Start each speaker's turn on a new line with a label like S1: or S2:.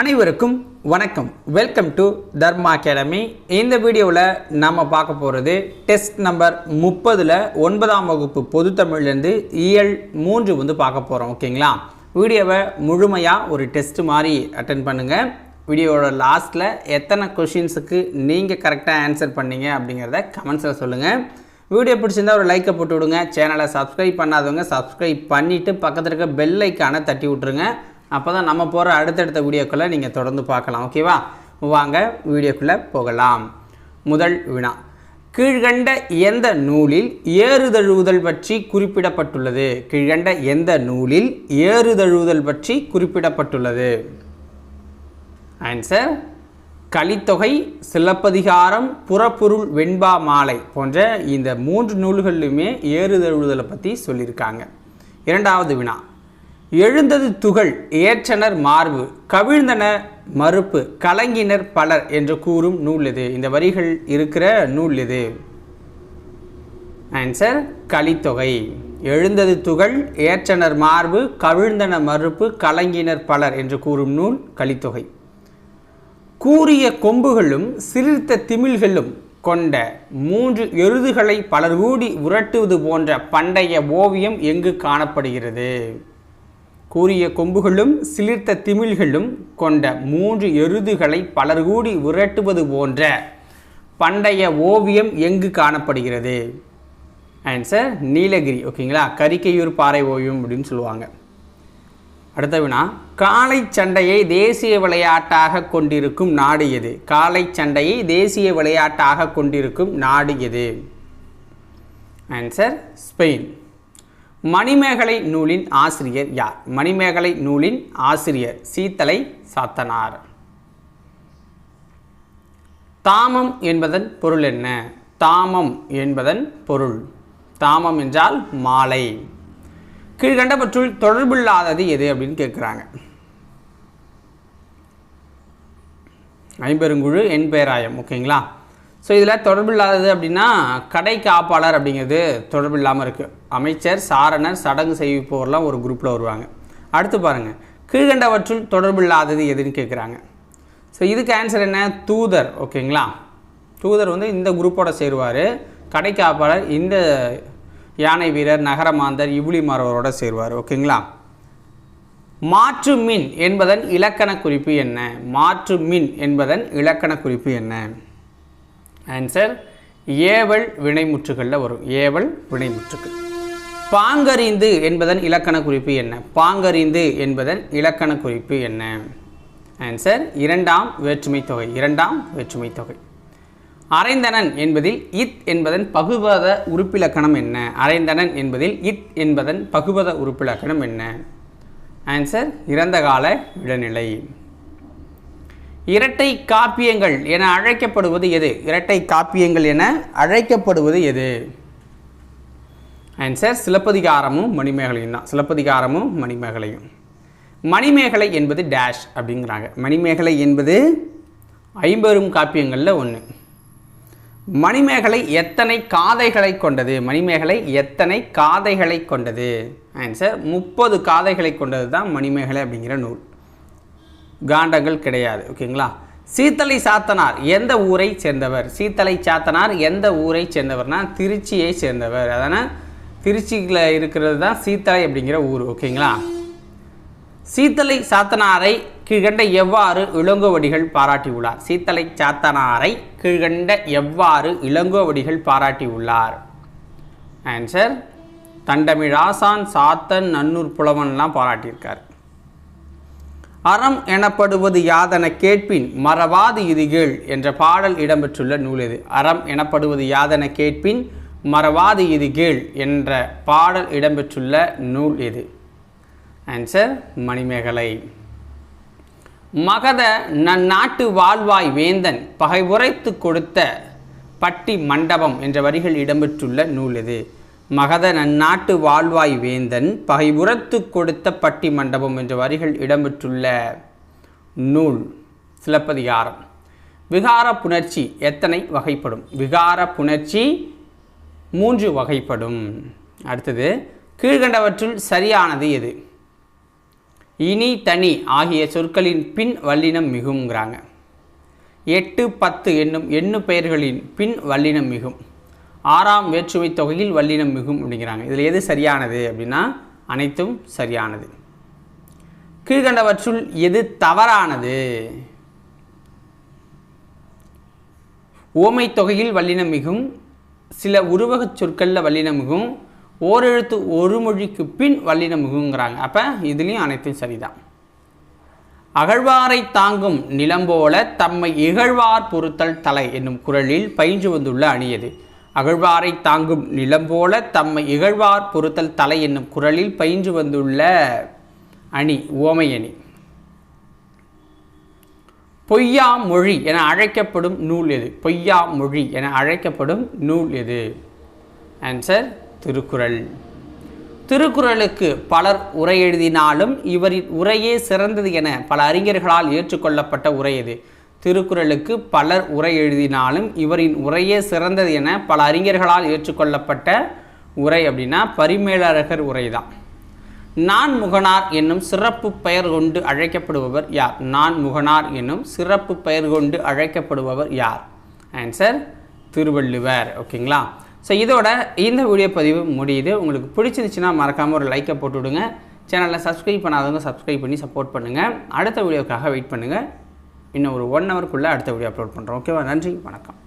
S1: அனைவருக்கும் வணக்கம். Welcome to Dharma academy இந்த வீடியோவில் நம்ம பார்க்க போகிறது டெஸ்ட் நம்பர் முப்பதில் ஒன்பதாம் வகுப்பு பொது தமிழ்லேருந்து இயல் மூன்று வந்து பார்க்க போகிறோம் ஓகேங்களா வீடியோவை முழுமையாக ஒரு டெஸ்ட் மாதிரி அட்டன் பண்ணுங்கள் வீடியோவோட லாஸ்ட்டில் எத்தனை கொஷின்ஸுக்கு நீங்கள் கரெக்டாக ஆன்சர் பண்ணீங்க அப்படிங்கிறத கமெண்ட்ஸில் சொல்லுங்கள் வீடியோ பிடிச்சிருந்தா ஒரு லைக்கை போட்டு விடுங்க. சேனலை சப்ஸ்கிரைப் பண்ணாதவங்க சப்ஸ்கிரைப் பண்ணிவிட்டு பக்கத்தில் இருக்க பெல் ஐக்கானை தட்டி விட்ருங்க அப்போ தான் நம்ம போகிற அடுத்தடுத்த வீடியோக்களை நீங்கள் தொடர்ந்து பார்க்கலாம். ஓகேவா வாங்க வீடியோக்குள்ளே போகலாம். முதல் வினா கீழ்கண்ட எந்த நூலில் ஏறுதழுவுதல் பற்றி குறிப்பிடப்பட்டுள்ளது? கீழ்கண்ட எந்த நூலில் ஏறுதழுவுதல் பற்றி குறிப்பிடப்பட்டுள்ளது? ஆன்சர் கலித்தொகை சிலப்பதிகாரம் புறப்பொருள் வெண்பா மாலை போன்ற இந்த மூன்று நூல்களிலுமே ஏறுதழுவுதலை பற்றி சொல்லியிருக்காங்க. இரண்டாவது வினா எழுந்தது துகள் ஏற்றனர் மார்பு கவிழ்ந்தன மறுப்பு கலங்கினர் பலர் என்று கூறும் நூல் இது. இந்த வரிகள் இருக்கிற நூல் இது. ஆன்சர் கலித்தொகை. எழுந்தது துகள் ஏற்றனர் மார்பு கவிழ்ந்தன மறுப்பு கலங்கினர் பலர் என்று கூறும் நூல் கலித்தொகை. கூறிய கொம்புகளும் சிரித்த திமில்களும் கொண்ட மூன்று எருதுகளை பலர் கூடி உரட்டுவது போன்ற பண்டைய ஓவியம் எங்கு காணப்படுகிறது? கூறிய கொம்புகளும் சிலிர்த்த திமில்களும் கொண்ட மூன்று எருதுகளை பலர் கூடி உரட்டுவது போன்ற பண்டைய ஓவியம் எங்கு காணப்படுகிறது? ஆன்சர் நீலகிரி. ஓகேங்களா? கரிக்கையூர் பாறை ஓவியம் அப்படின்னு சொல்லுவாங்க. அடுத்த வினா காளை சண்டையை தேசிய விளையாட்டாக கொண்டிருக்கும் நாடு எது? காளை சண்டையை தேசிய விளையாட்டாக கொண்டிருக்கும் நாடு எது? ஆன்சர் ஸ்பெயின் மணிமேகலை நூலின் ஆசிரியர் யார்? மணிமேகலை நூலின் ஆசிரியர் சீத்தலை சாத்தனார். தாமம் என்பதன் பொருள் என்ன? தாமம் என்பதன் பொருள். தாமம் என்றால் மாலை. கீழ்கண்டவற்றுள் தொடர்பில்லாதது எது அப்படின்னு கேட்குறாங்க. ஐம்பெருங்குழு என் பேராயம் ஓகேங்களா? ஸோ இதில் தொடர்பு இல்லாதது அப்படின்னா கடை காப்பாளர் அப்படிங்கிறது தொடர்பில்லாமல் இருக்குது அமைச்சர் சாரணர் சடங்கு செய்விப்பவர்லாம் ஒரு குரூப்பில் வருவாங்க. அடுத்து பாருங்கள் கீழ்கண்டவற்றுள் தொடர்பு இல்லாதது எதுன்னு கேட்குறாங்க ஸோ இதுக்கு ஆன்சர் என்ன? தூதர் ஓகேங்களா? தூதர் வந்து இந்த குரூப்போட சேருவார். கடை காப்பாளர் இந்த யானை வீரர் நகரமாந்தர் இவுளி மாறவரோட சேருவார் ஓகேங்களா? மாற்று மின் என்பதன் இலக்கண குறிப்பு என்ன? மாற்று மின் என்பதன் இலக்கண குறிப்பு என்ன? ஆன்சர் ஏவல் வினைமுற்றுகளில் வரும். ஏவல் வினைமுற்றுகள். பாங்கறிந்து என்பதன் இலக்கண குறிப்பு என்ன? பாங்கறிந்து என்பதன் இலக்கண குறிப்பு என்ன? ஆன்சர் இரண்டாம் வேற்றுமை தொகை. இரண்டாம் வேற்றுமை தொகை. அரைந்தனன் என்பதில் இத் என்பதன் பகுபத உறுப்பிலக்கணம் என்ன? அரைந்தனன் என்பதில் இத் என்பதன் பகுபத உறுப்பிலக்கணம் என்ன? ஆன்சர் இறந்த கால இடைநிலை. இரட்டை காப்பியங்கள் என அழைக்கப்படுவது எது? இரட்டை காப்பியங்கள் என அழைக்கப்படுவது எது? ஆன்சர் சிலப்பதிகாரமும் மணிமேகலையும் தான். சிலப்பதிகாரமும் மணிமேகலையும். மணிமேகலை என்பது டேஷ் அப்படிங்கிறாங்க. மணிமேகலை என்பது ஐம்பெரும் காப்பியங்களில் ஒன்று மணிமேகலை எத்தனை காதைகளை கொண்டது? மணிமேகலை எத்தனை காதைகளை கொண்டது? ஆன்சர் முப்பது காதைகளை கொண்டது தான் மணிமேகலை அப்படிங்கிற நூல். காண்டங்கள் கிடையாது ஓகேங்களா? சீத்தலை சாத்தனார் எந்த ஊரை சேர்ந்தவர்? சீத்தலை சாத்தனார் எந்த ஊரை சேர்ந்தவர்னா திருச்சியை சேர்ந்தவர். அதனால் திருச்சியில் இருக்கிறது தான் சீத்தலை அப்படிங்கிற ஊர் ஓகேங்களா? சீத்தலை சாத்தனாரை கீழ்கண்ட எவ்வாறு இளங்கோவடிகள் பாராட்டியுள்ளார்? சீத்தலை சாத்தனாரை கீழ்கண்ட எவ்வாறு இளங்கோவடிகள் பாராட்டியுள்ளார்? ஆன்சர் தண்டமிழாசான் சாத்தன் நன்னூர் புலவன்லாம் பாராட்டியிருக்கார். அறம் எனப்படுவது யாதென கேட்பின் மறவாது இது கேள் என்ற பாடல் இடம்பெற்றுள்ள நூல் எது அறம் எனப்படுவது யாதென கேட்பின் மறவாது இதுகேள் என்ற பாடல் இடம்பெற்றுள்ள நூல் எது ஆன்சர் மணிமேகலை. மகத நன்னாட்டு வாழ்வாய் வேந்தன் பகை உரைத்து கொடுத்த பட்டி மண்டபம் என்ற வரிகள் இடம்பெற்றுள்ள நூல் எது மகத நன்னாட்டு வாழ்வாய் வேந்தன் பகை உரத்து கொடுத்த பட்டி மண்டபம் என்ற வரிகள் இடம்பெற்றுள்ள நூல் சிலப்பதிகாரம். விகார புணர்ச்சி எத்தனை வகைப்படும்? விகார புணர்ச்சி மூன்று வகைப்படும். அடுத்தது கீழ்கண்டவற்றுள் சரியானது எது? இனி தனி ஆகிய சொற்களின் பின் வல்லினம் மிகுங்கிறாங்க எட்டு பத்து என்னும் எண்ணு பெயர்களின் பின் வல்லினம் மிகும். ஆறாம் வேற்றுமை தொகையில் வல்லினம் மிகும் அப்படிங்கிறாங்க. இதில் எது சரியானது அப்படின்னா அனைத்தும் சரியானது. கீழ்கண்டவற்றுள் எது தவறானது? ஓமை தொகையில் வல்லினம் மிகும் சில உருவகச் சொற்களில் வல்லினம் மிகும் ஓரெழுத்து ஒரு மொழிக்கு பின் வல்லினம் மிகுங்கிறாங்க. அப்போ இதுலேயும் அனைத்தும் சரிதான். அகழ்வாரை தாங்கும் நிலம் போல தம்மை இகழ்வார் பொறுத்தல் தலை என்னும் குரலில் பயின்று வந்துள்ள அணியது. அகழ்வாரை தாங்கும் நிலம் போல தம்மை இகழ்வார் பொறுத்தல் தலை என்னும் குரலில் பயின்று வந்துள்ள அணி ஓமை அணி. பொய்யா மொழி என அழைக்கப்படும் நூல் எது? பொய்யா மொழி என அழைக்கப்படும் நூல் எது? ஆன்சர் திருக்குறள். திருக்குறளுக்கு பலர் உரை எழுதினாலும் இவரின் உரையே சிறந்தது என பல அறிஞர்களால் ஏற்றுக்கொள்ளப்பட்ட உரை எது? திருக்குறளுக்கு பலர் உரை எழுதினாலும் இவரின் உரையே சிறந்தது என பல அறிஞர்களால் ஏற்றுக்கொள்ளப்பட்ட உரை அப்படின்னா பரிமேலழகர் உரை தான் நான் முகனார் என்னும் சிறப்பு பெயர் கொண்டு அழைக்கப்படுபவர் யார்? நான் முகனார் என்னும் சிறப்பு பெயர் கொண்டு அழைக்கப்படுபவர் யார்? ஆன்சர் திருவள்ளுவர். ஓகேங்களா ஸோ இதோட இந்த வீடியோ பதிவு முடியுது. உங்களுக்கு பிடிச்சிருந்துச்சுன்னா மறக்காமல் ஒரு லைக்கை போட்டு விடுங்க. சேனலில் சப்ஸ்கிரைப் பண்ணாதவங்க சப்ஸ்கிரைப் பண்ணி சப்போர்ட் பண்ணுங்கள் அடுத்த வீடியோக்காக வெயிட் பண்ணுங்கள் இன்னும் ஒரு ஒன் ஹவருக்குள்ளே அடுத்த வீடியோ அப்லோட் பண்ணுறோம் ஓகேவா நன்றி. வணக்கம்.